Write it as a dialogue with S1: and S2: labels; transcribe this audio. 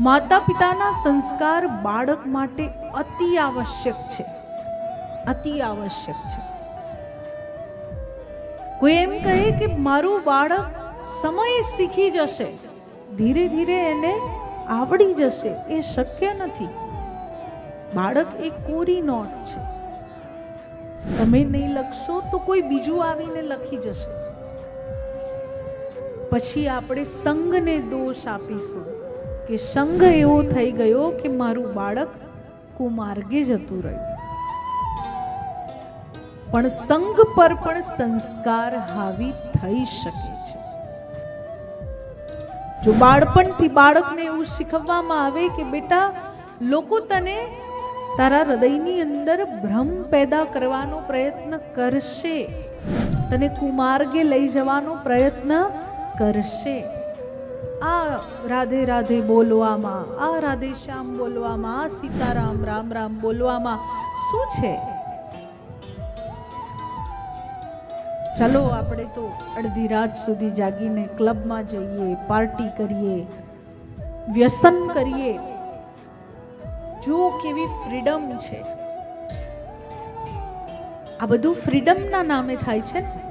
S1: માતા પિતાના સંસ્કાર બાળક માટે અતિ આવશ્યક છે. અતિ આવશ્યક છે. કોઈ એમ કહે કે મારું બાળક સમય શીખી જશે, ધીરે ધીરે એને આવડી જશે, એ શક્ય નથી. બાળક એ કોરી નોટ છે. તમે નહીં લખશો તો કોઈ બીજું આવીને લખી જશે. પછી આપણે સંઘને દોષ આપીશું. કે સંઘ એવો થઈ ગયો કે મારું બાળક કુમાર્ગે જતું રહ્યું. પણ સંઘ પર પણ સંસ્કાર હાવી થઈ શકે છે. જો બાળપણથી બાળકને એવું શીખવવામાં આવે કે બેટા, લોકો તને તારા હૃદયની અંદર ભ્રમ પેદા કરવાનો પ્રયત્ન કરશે. તને કુમાર્ગે લઈ જવાનો પ્રયત્ન કરશે. આ રાધે રાધે બોલવામાં, આ રાધે શ્યામ બોલવામાં, આ સીતારામ રામ રામ બોલવામાં શું છે? ચલો આપણે તો અડધી રાત સુધી જાગીને ક્લબમાં જઈએ, પાર્ટી કરીએ, વ્યસન કરીએ. જુઓ કેવી ફ્રીડમ છે. આ બધું ફ્રીડમના નામે થાય છે ને?